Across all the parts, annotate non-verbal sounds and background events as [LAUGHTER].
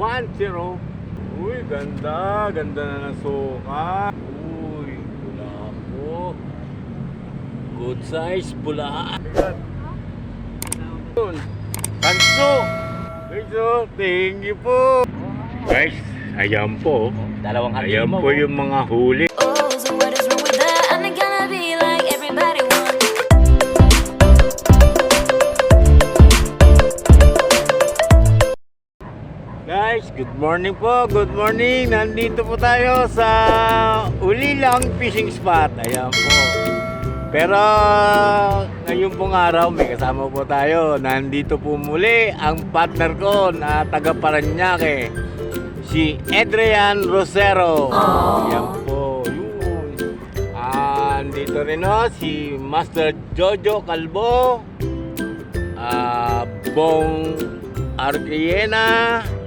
1-0. Uy, ganda. Ganda na ng suka. Uy, pula po. Good size, pula. Tanso. Tanso, thank you po. Guys, ayan po. Dalawang Ayan po yung mga huli. Oh, good morning po. Good morning. Nandito po tayo sa Ulilang Fishing Spot. Ayan po. Pero ngayon pong araw may kasama po tayo. Nandito po muli ang partner ko na taga Paranaque. Si Adrian Rosero. Ayan po. Yun. Ah, Andito rin o si Master Jojo Calvo. Ah, Bong Arquiena.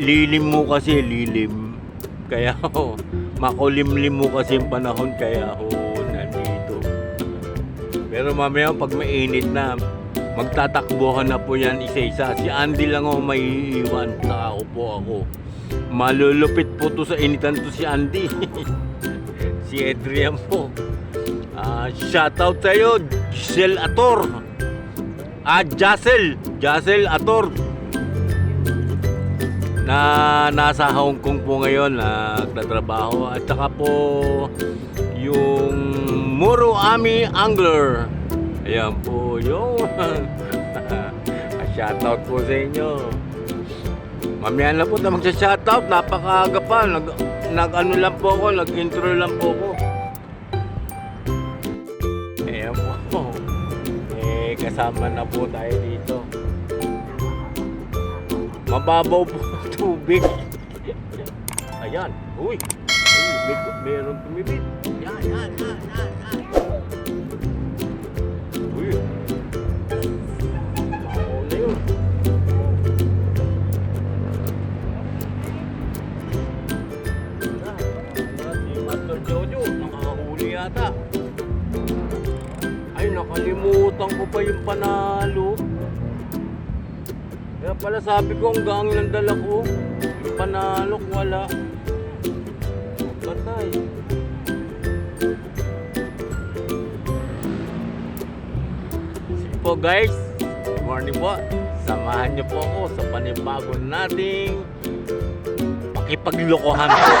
Lilim mo kasi, lilim. Kaya ho, makulimlim mo kasi yung panahon. Kaya ho, nandito. Pero mamaya pag mainit na, magtatakbuhan na po yan isa-isa. Si Andy lang ho may iiwan. Saka ako. Malulupit po to sa initan to si Andy. [LAUGHS] si Adrian po. Ah, shoutout sa'yo, Giselle Ator. Ah, Jacel. Jacel Ator. Na nasa Hong Kong po ngayon, nagtatrabaho. At saka po yung Muro Ami Angler. Ayan po yung [LAUGHS] shoutout po sa inyo. Mamaya na po tayo magsa-shoutout. Napakaaga pa. Nag, nag ano lang po ako, nag-intro lang po ako. Ayan po. Eh, kasama na po tayo dito. Mababaw po tubig. Ayan. Uy. Uy, may, meron tumibig. Yan, yan, yan, yan, yan. Uy. Mababaw na yun. Si Master Jojo. Ay, nakalimutan ko pa yung panalo. Kaya pala sabi ko ang gang ng dala ko. Yung panalo ko wala. Patay. Sige po guys. Good morning po. Samahan niyo po ako sa panibago nating pakipaglokohan po. [LAUGHS]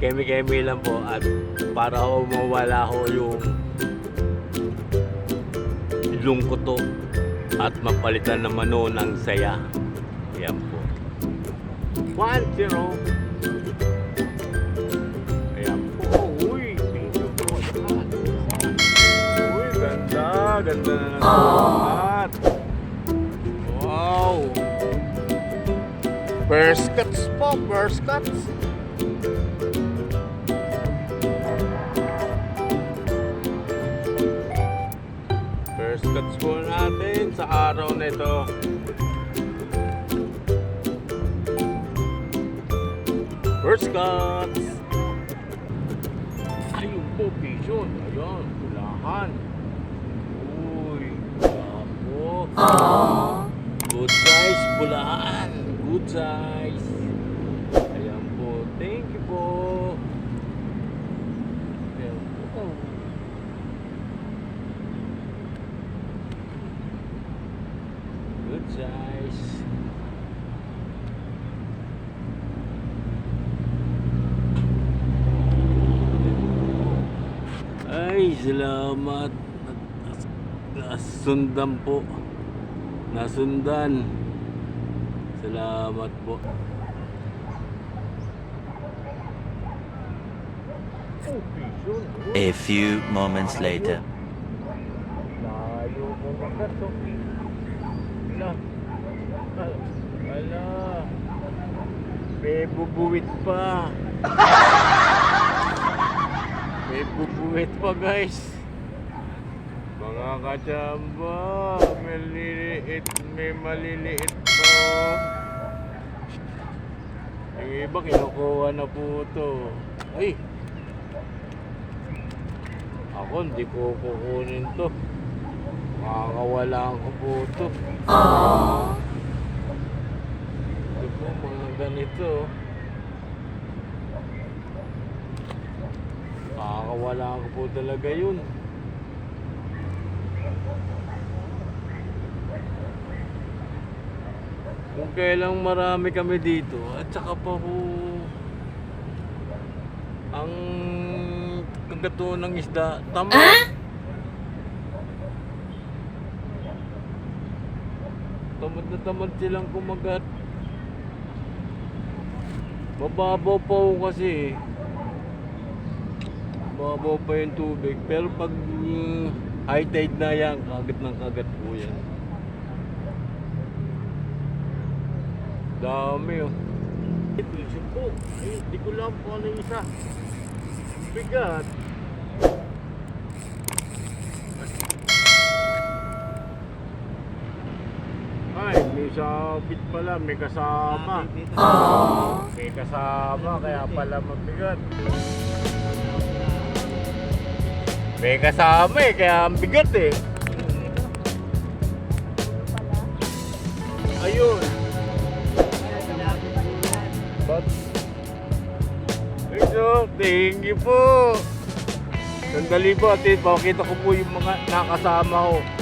Kemi-kemi lang po at para ho mawala ho yung lungkot to at mapalitan naman ho ng saya. Yan po. 1-0. Ayan po. Uy, thank you po. Uy, ganda. Ganda na ng sukat. Wow. First cuts po. First cuts. First cuts po natin sa araw na ito. First cuts! Ayun po, vision. Ayun, pulahan. Uy, po. Good size, pulahan. Good size. Ayan po, thank you po. Ayan po. Size. Ay, salamat. Nas- Nasundan po. Nasundan. Salamat po. A few moments later. Layo mo magat, Sophie. Ala. Ala. May bubuwit pa. [LAUGHS] May bubuwit pa, guys. Mga kachamba, maliliit, may maliliit pa. Yung iba, kinukuha na po ito. Ay! Ako, hindi ko kukunin to. Makakawala ang kabuto. Ito po, mga ganito. Makakawala ang po talaga yun. Kung kailang marami kami dito, at saka pa ho, ang kagato ng isda, tama. Tamad na tamad silang kumagat. Mababaw pa ho kasi eh. Mababaw pa yung tubig. Pero pag mm, high tide na yan, kagat ng kagat po yan. Dami oh. Ito yung po. Ay, di ko lang po ano isa. Bigat. Ay, may sabit pala, may kasama. May kasama, kaya pala mabigat. May kasama eh, kaya ang bigat eh. Ayun. But, ito, thank you po. Sandali po, ate, pakita ko po yung mga nakasama ko.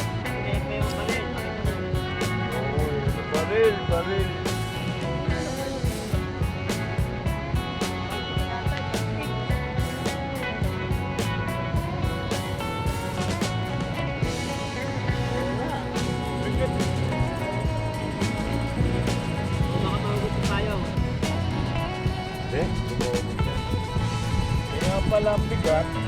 Baril, baril. Eh. Kaya pala bigat.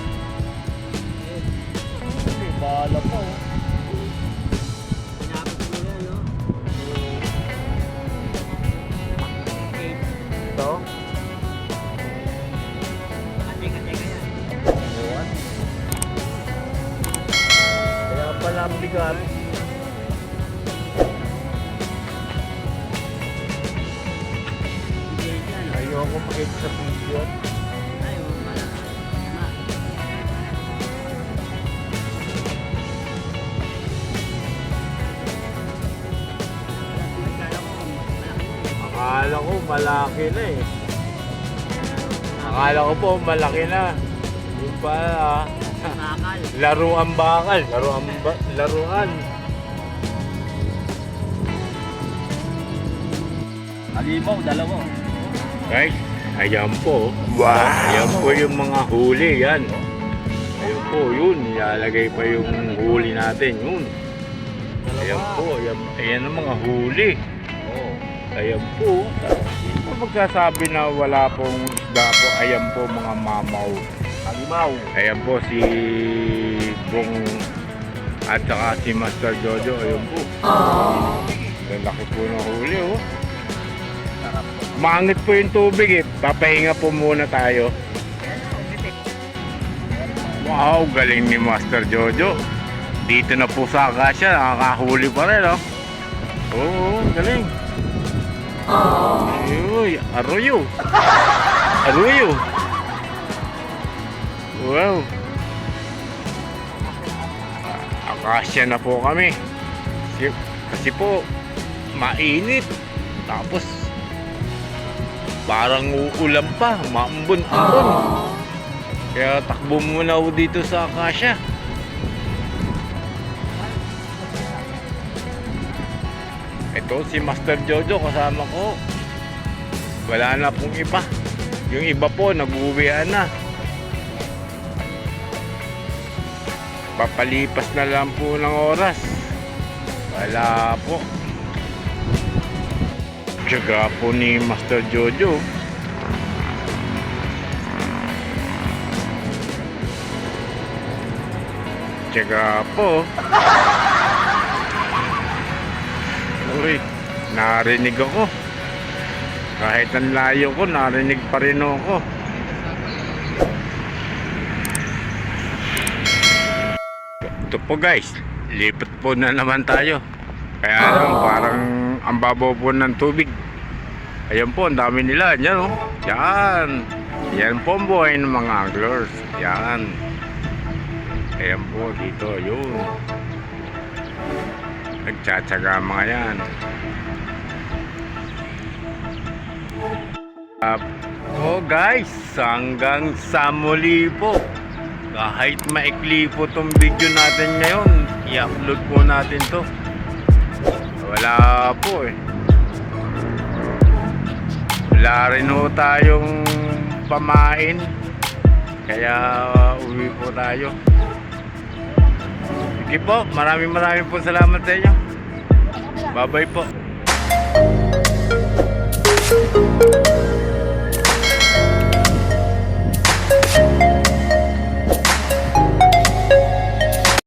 Sa video. Akala ko malaki na eh. Akala ko po malaki na. Yung pala, laruan bakal. Laruan, ba, laruan. Alimaw, dalawa. Guys, ayan po. Wow! Ayan po yung mga huli yan. Ayan po, yun. Ilalagay pa yung huli natin. Yun. Ayan po. Ayan, ayan ang mga huli. Oo. Ayan po. Hindi po magsasabi na wala pong isda po. Ayan po mga mamaw. Alimaw. Ayan po si Bong at saka si Master Jojo. Ayan po. Ang laki po ng huli oh. Maangit po yung tubig eh. Papahinga po muna tayo. Wow, galing ni Master Jojo. Dito na po sa Akasya, nakakahuli pa rin, oh. Oo, galing. Uy, aruyo. Aruyo. Wow. Akasya na po kami. Kasi po, mainit. Tapos, parang uulan pa, maambon-ambon. Kaya takbo muna ako dito sa Akasya. Ito si Master Jojo kasama ko. Wala na pong iba. Yung iba po nag-uwian na. Papalipas na lang po ng oras. Wala po. Tiyaga po ni Master Jojo. Tiyaga po. Uy, narinig ako. Kahit ang layo ko, narinig pa rin ako. Ito po guys, lipat po na naman tayo. Kaya lang, parang ang babaw po ng tubig. Ayan po, ang dami nila. Yan oh. Yan. Yan po ang buhay ng mga anglers. Yan. Ayan po, dito. Yun. Nagtsatsaga mga yan. Up. Oh guys, hanggang sa muli po. Kahit maikli po tong video natin ngayon, i-upload po natin to. Wala po eh. Wala rin ho tayong pamain. Kaya uwi po tayo. Sige po, maraming maraming po salamat sa inyo. Bye-bye po.